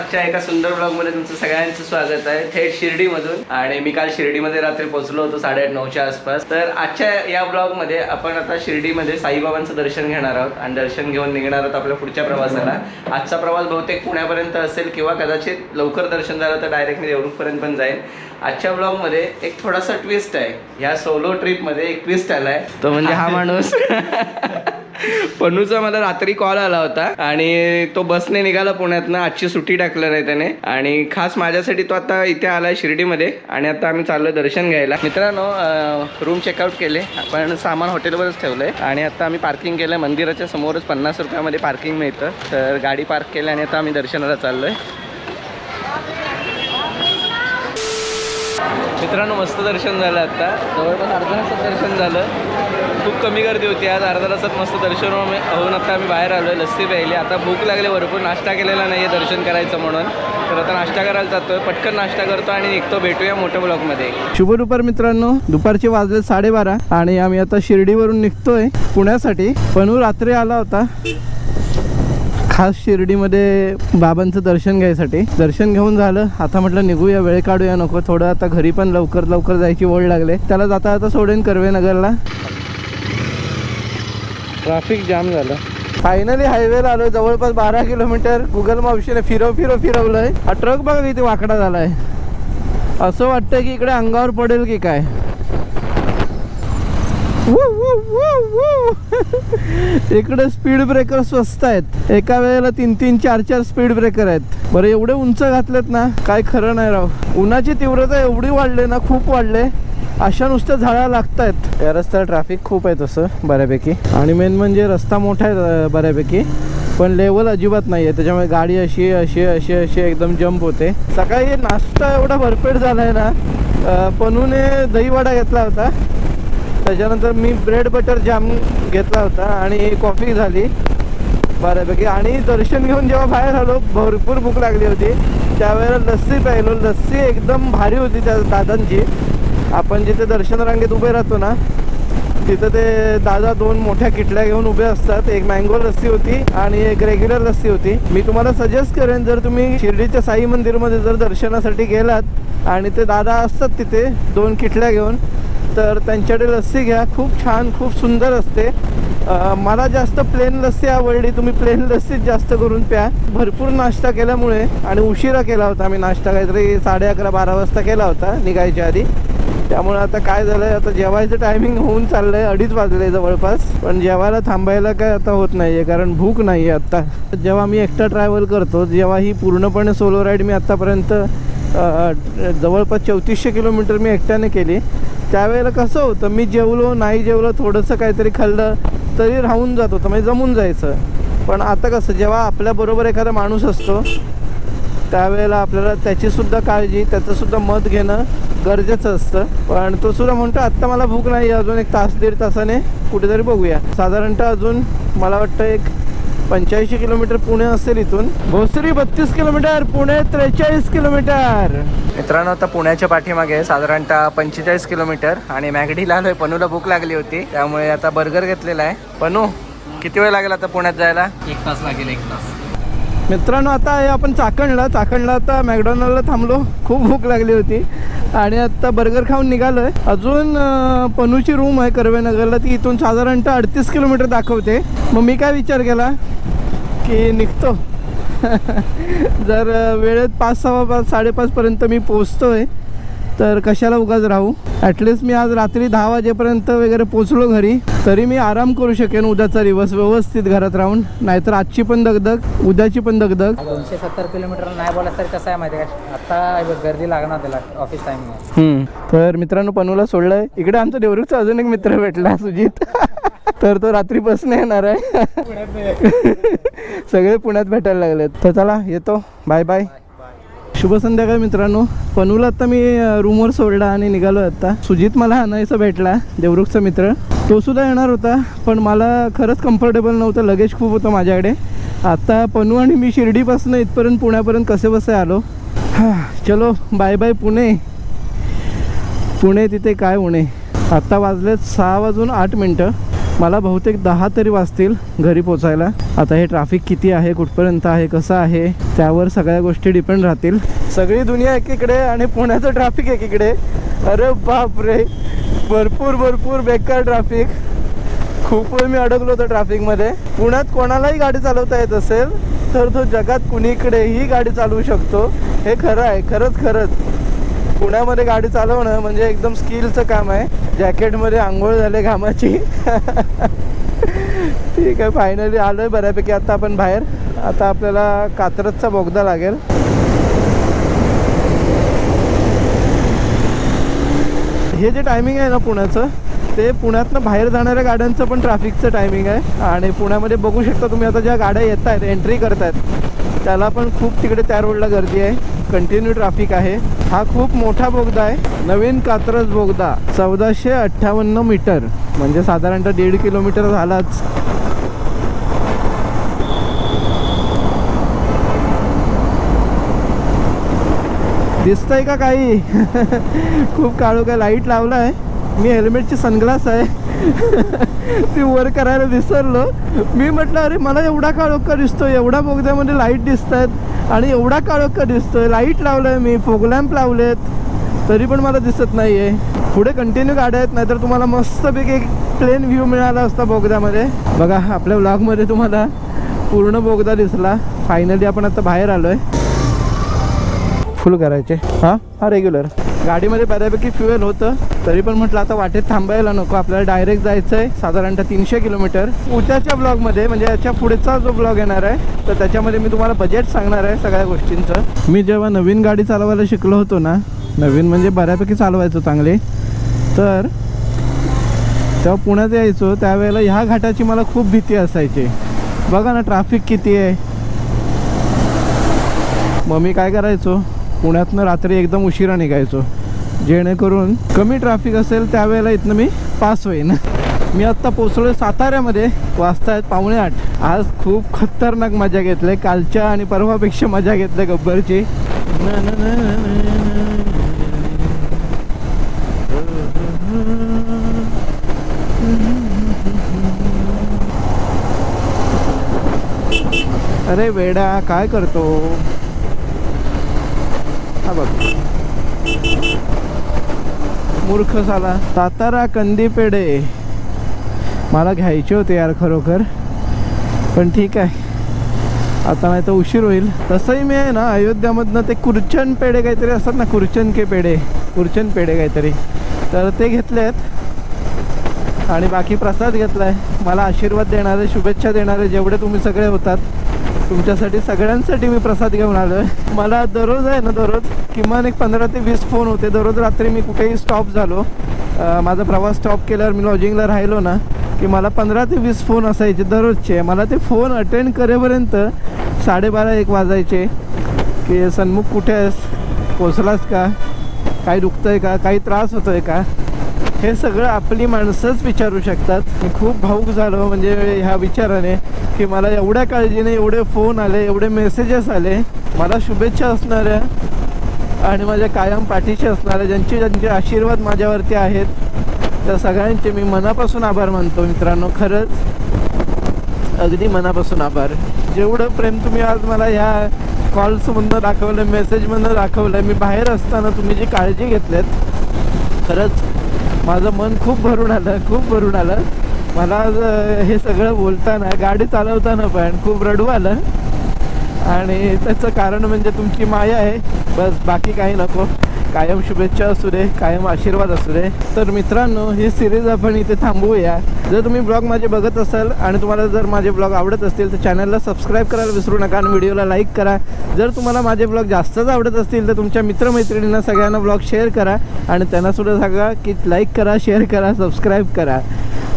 आजच्या एका सुंदर ब्लॉगमध्ये तुमचं सगळ्यांचं स्वागत आहे. थेट शिर्डीमधून. आणि मी काल शिर्डीमध्ये रात्री पोहोचलो होतो साडेआठ नऊच्या आसपास. तर आजच्या या ब्लॉगमध्ये आपण आता शिर्डीमध्ये साईबाबांचं दर्शन घेणार आहोत. आणि दर्शन घेऊन निघणार आहोत आपल्या पुढच्या प्रवासाला. आजचा प्रवास बहुतेक पुण्यापर्यंत असेल किंवा कदाचित लवकर दर्शन झालं तर डायरेक्ट मी देवरुखपर्यंत पण जाईल आजच्या ब्लॉगमध्ये एक थोडासा ट्विस्ट आहे. ह्या सोलो ट्रिपमध्ये एक ट्विस्ट आलाय. तो म्हणजे हा माणूस. पणूचा मला रात्री कॉल आला होता आणि तो बसने निघाला पुण्यातनं. आजची सुट्टी टाकलं नाही त्याने. आणि खास माझ्यासाठी तो आता इथे आलाय शिर्डीमध्ये. आणि आता आम्ही चाललो दर्शन घ्यायला. मित्रांनो रूम चेकआउट केले. आपण सामान हॉटेलवरच ठेवलंय. आणि आता आम्ही पार्किंग केलंय. मंदिराच्या समोरच पन्नास रुपयामध्ये पार्किंग मिळतं. तर गाडी पार्क केली आणि आता आम्ही दर्शनाला चाललोय. मित्रांनो मस्त दर्शन झालं आता. जवळपास अर्धा तासात दर्शन झालं. खूप कमी गर्दी होती. आज अर्धा तासात मस्त दर्शन होऊन आता आम्ही बाहेर आलो लस्सी प्यायली. आता भूक लागली भरपूर. नाश्ता केलेला नाही आहे दर्शन करायचं म्हणून. तर आता नाश्ता करायला जातोय. पटकन नाश्ता करतो आणि निघतो. भेटूया मोठ्या ब्लॉकमध्ये शुभ दुपार मित्रांनो. दुपारचे वाजले साडेबारा आणि आम्ही आता शिर्डीवरून निघतोय पुण्यासाठी. पनू रात्री आला होता. खास शिर्डीमध्ये बाबांचं दर्शन घ्यायसाठी. दर्शन घेऊन झालं. आता म्हटलं निघूया. वेळ काढूया नको. थोडं आता घरी पण लवकर लवकर जायची ओढ लागले. त्याला जाता जाता सोडेन कर्वेनगरला ट्रॅफिक जाम झालं. फायनली हायवेला आलो जवळपास बारा किलोमीटर. गुगल मावशीने फिरव फिरव फिरवलंय. हा ट्रक बघा किती वाकडा झालाय. असं वाटतं की इकडे अंगावर पडेल की काय. इकडे स्पीड ब्रेकर स्वस्त आहेत. एका वेळेला तीन तीन चार चार स्पीड ब्रेकर आहेत. बरं एवढे उंच घातलेत ना काय खरं नाही राव. उन्हाची तीव्रता एवढी वाढले ना खूप वाढले. अशा नुसत्या झाडा लागत आहेत या रस्त्याला ट्रॅफिक खूप आहे तसं बऱ्यापैकी. आणि मेन म्हणजे रस्ता मोठा आहे बऱ्यापैकी. पण लेवल अजिबात नाही आहे त्याच्यामुळे गाडी अशी अशी अशी अशी एकदम जंप होते. सकाळी नाश्ता एवढा भरपेट झाला आहे ना पनूने दहीवडा घेतला होता. त्याच्यानंतर मी ब्रेड बटर जाम घेतला होता आणि कॉफी झाली. बऱ्यापैकी. आणि दर्शन घेऊन जेव्हा बाहेर आलो भरपूर भूक लागली होती. त्यावेळेला लस्सी प्यायलो. लस्सी एकदम भारी होती त्या दादांची. आपण जिथे दर्शन रांगेत उभे राहतो ना तिथं ते दादा दोन मोठ्या किटल्या घेऊन उभे असतात. एक मँगो लस्सी होती आणि एक रेग्युलर लस्सी होती. मी तुम्हाला सजेस्ट करेन जर तुम्ही शिर्डीच्या साई मंदिरमध्ये जर दर्शनासाठी गेलात आणि ते दादा असतात तिथे दोन किटल्या घेऊन तर त्यांच्याकडे लस्सी घ्या. खूप छान खूप सुंदर असते. मला जास्त प्लेन लस्सी आवडली तुम्ही प्लेन लस्सीच जास्त करून प्या. भरपूर नाश्ता केल्यामुळे आणि उशिरा केला होता. आम्ही नाश्ता काहीतरी साडे अकरा बारा वाजता केला होता निघायच्या आधी. त्यामुळे आता काय झालंय आता जेवायचं टायमिंग होऊन चाललंय अडीच वाजले जवळपास. पण जेवायला थांबायला काय आता होत नाहीये कारण भूक नाहीये आता. जेव्हा मी एकटा ट्रॅव्हल करतो जेव्हा ही पूर्णपणे सोलो राईड मी आत्तापर्यंत जवळपास चौतीसशे किलोमीटर मी एकट्याने केली. त्यावेळेला कसं होतं मी जेवलो नाही जेवलो थोडंसं काहीतरी खाल्लं तरी राहून जात होतं म्हणजे जमून जायचं. पण आता कसं जेव्हा आपल्याबरोबर एखादा माणूस असतो त्यावेळेला आपल्याला त्याचीसुद्धा काळजी त्याचंसुद्धा मत घेणं गरजेचं असतं. पण तो सुद्धा म्हणतो आत्ता मला भूक नाही अजून एक तास दीड तासाने कुठेतरी बघूया. साधारणतः अजून मला वाटतं एक पंच्याऐंशी किलोमीटर पुणे असेल इथून. भोसरी बत्तीस किलोमीटर पुणे त्रेचाळीस किलोमीटर. मित्रांनो आता पुण्याच्या पाठीमागे आहे साधारणतः पंचेचाळीस किलोमीटर आणि मॅगडीला आलोय. पनूला भूक लागली होती त्यामुळे आता बर्गर घेतलेला आहे. पनू किती वेळ लागेल आता पुण्यात जायला? एक तास लागेल एक तास. मित्रांनो आता आहे आपण चाकणला चाकणला आता मॅकडॉनल्डला थांबलो. खूप भूक लागली होती. आणि आता बर्गर खाऊन निघालो आहे अजून पनूची रूम आहे कर्वेनगरला. ती इथून साधारणतः अडतीस किलोमीटर दाखवते. मग मी काय विचार केला? की निघतो. जर वेळेत पाच सहा पाच साडेपाचपर्यंत मी पोचतो आहे तर कशाला उगाच राहू? ॲटलिस्ट मी आज रात्री दहा वाजेपर्यंत वगैरे पोचलो घरी. तरी मी आराम करू शकेन उद्याचा दिवस व्यवस्थित घरात राहून. नाहीतर आजची पण दगदग उद्याची पण दगदग. दोनशे सत्तर किलोमीटर नाही बोला तर कसं आहे माहिती का? आता गर्दी लागणार त्याला ऑफिस हम्म. तर मित्रांनो पनूला सोडलंय. इकडे आमचा देवरूचा अजून एक मित्र भेटला सुजित. तर तो रात्री बसने येणार आहे. सगळे पुण्यात भेटायला लागलेत. तर चला येतो. बाय बाय शुभ संध्याकाळ मित्रांनो. पनूला आता मी रूमवर सोडला आणि निघालो आता. सुजित मला आणायचा भेटला देवरुखचा मित्र. तो सुद्धा येणार होता पण मला खरंच कम्फर्टेबल नव्हतं लगेज खूप होतं माझ्याकडे. आता पनू आणि मी शिर्डीपासून इथपर्यंत पुण्यापर्यंत कसे बसे आलो. हां चलो बाय बाय पुणे. पुणे तिथे काय होणे. आत्ता वाजलेत सहा वाजून आठ मिनटं. मला बहुतेक दहा तरी वाजतील घरी पोचायला. आता हे ट्रॅफिक किती आहे कुठपर्यंत आहे कसं आहे त्यावर सगळ्या गोष्टी डिपेंड राहतील. सगळी दुनिया एकीकडे आणि पुण्याचं ट्रॅफिक एकीकडे. अरे बापरे भरपूर भरपूर बेकार ट्रॅफिक खूप वेळ मी अडकलो होतो ट्रॅफिकमध्ये पुण्यात कोणालाही गाडी चालवता येत असेल तर तो जगात कुणीकडेही गाडी चालवू शकतो. हे खरं आहे खरंच खरंच. पुण्यामध्ये गाडी चालवणं म्हणजे एकदम स्किलचं काम आहे. जॅकेटमध्ये आंघोळ झाले घामाची ठीक आहे फायनली आलो आहे बऱ्यापैकी. आता आपण बाहेर. आता आपल्याला कात्रजचा बोगदा लागेल. हे जे टायमिंग आहे ना पुण्याचं ते पुण्यातनं बाहेर जाणाऱ्या गाड्यांचं पण ट्रॅफिकचं टायमिंग आहे. आणि पुण्यामध्ये बघू शकता तुम्ही आता ज्या गाड्या येत आहेत एंट्री करतायत त्याला पण खूप तिकडे त्या रोडला गर्दी आहे. कंटिन्यू ट्रॅफिक आहे. हा खूप मोठा बोगदा आहे. नवीन कात्रज बोगदा चौदाशे अठ्ठावन्न मीटर. म्हणजे साधारणतः दीड किलोमीटर झालाच. दिसतंय का काही? खूप काळू काय लाइट लावला आहे मी हेल्मेटची सनग्लास आहे. ती वर करायला विसरलो. मी म्हटलं अरे मला एवढा काळोखा दिसतो एवढा बोगद्यामध्ये लाइट दिसत आहेत आणि एवढा काळोख दिसतोय. लाइट लावलंय मी फोग लॅम्प लावलेत. तरी पण मला दिसत नाही आहे पुढे कंटिन्यू गाड्या आहेत नाहीतर तुम्हाला मस्तपैकी एक प्लेन व्ह्यू मिळाला असता बोगद्यामध्ये. बघा आपल्या व्लॉगमध्ये तुम्हाला पूर्ण बोगदा दिसला. फायनली आपण आता बाहेर आलोय. फुल करायचे. हां? हा रेग्युलर गाडीमध्ये बऱ्यापैकी फ्युएल होतं. तरी पण म्हटलं आता वाटेत थांबायला नको. आपल्याला डायरेक्ट जायचं आहे साधारणतः तीनशे किलोमीटर. उद्याच्या ब्लॉगमध्ये म्हणजे याच्या पुढचा जो ब्लॉग येणार आहे तर त्याच्यामध्ये मी तुम्हाला बजेट सांगणार आहे सगळ्या गोष्टींचं. मी जेव्हा नवीन गाडी चालवायला शिकलो होतो ना नवीन म्हणजे बऱ्यापैकी चालवायचो चांगले. तर तेव्हा पुण्यात यायचो त्यावेळेला ह्या घाटाची मला खूप भीती असायची. बघा ना ट्रॅफिक किती आहे. मग मी काय करायचो पुण्यातनं रात्री एकदम उशिरा निघायचो. जेणेकरून कमी ट्रॅफिक असेल त्यावेळेला इथनं मी पास होईन. मी आत्ता पोचलो साताऱ्यामध्ये. वाजतायत पावणे आठ. आज खूप खतरनाक मजा घेतली. कालच्या आणि परवापेक्षा मजा घेतली गब्बरची. अरे वेडा काय करतो? हा बघ. मूर्ख झाला. सातारा कंदी पेढे मला घ्यायचे होते यार खरोखर. पण ठीक आहे. आता नाही तर उशीर होईल. तसंही मी आहे ना अयोध्यामधनं ते कुर्चन पेढे काहीतरी असतात ना कुर्चन के पेढे कुर्चन पेढे काहीतरी. तर ते घेतले आहेत आणि बाकी प्रसाद घेतला आहे मला आशीर्वाद देणारे शुभेच्छा देणारे जेवढे तुम्ही सगळे होतात. तुमच्यासाठी सगळ्यांसाठी मी प्रसाद घेऊन आलो आहे मला दररोज आहे ना दररोज किमान एक पंधरा ते वीस फोन होते. दररोज रात्री मी कुठेही स्टॉप झालो. माझा प्रवास स्टॉप केल्यावर मी लॉजिंगला राहिलो ना की मला पंधरा ते वीस फोन असायचे दररोजचे. मला ते फोन अटेंड करेपर्यंत साडेबारा एक वाजायचे. की सन्मुख कुठे आहेस? पोचलास का? काही दुखतंय का? काही त्रास होतो आहे का? हे सगळं आपली माणसंच विचारू शकतात. मी खूप भाऊक झालो म्हणजे ह्या विचाराने की मला एवढ्या काळजीने एवढे फोन आले एवढे मेसेजेस आले. मला शुभेच्छा असणाऱ्या आणि माझ्या कायम पाठीशी असणाऱ्या ज्यांचे ज्यांचे आशीर्वाद माझ्यावरती आहेत त्या सगळ्यांचे मी मनापासून आभार मानतो मित्रांनो. खरंच अगदी मनापासून आभार. जेवढं प्रेम तुम्ही आज मला ह्या कॉल्समधनं दाखवलं मेसेजमधनं दाखवलं मी बाहेर असताना तुम्ही जी काळजी घेतलीत खरंच माझं मन खूप भरून आलं खूप भरून आलं. मला हे सगळं बोलताना गाडी चालवताना पण खूप रडू आलं. आणि त्याचं कारण म्हणजे तुमची माया आहे. बस बाकी काही नको. कायम शुभेच्छा असू दे कायम आशीर्वाद असू दे. तर मित्रांनो ही सिरीज आपण इथे थांबवूया. जर तुम्ही ब्लॉग माझे बघत असाल आणि तुम्हाला जर माझे ब्लॉग आवडत असतील तर चॅनलला सबस्क्राईब करायला विसरू नका आणि व्हिडिओला लाईक करा. जर तुम्हाला माझे ब्लॉग जास्तच आवडत असतील तर तुमच्या मित्रमैत्रिणींना सगळ्यांना ब्लॉग शेअर करा आणि त्यांनासुद्धा सांगा की लाईक करा शेअर करा सबस्क्राईब करा.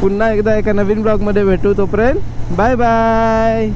पुन्हा एकदा एका नवीन ब्लॉगमध्ये भेटू तोपर्यंत बाय बाय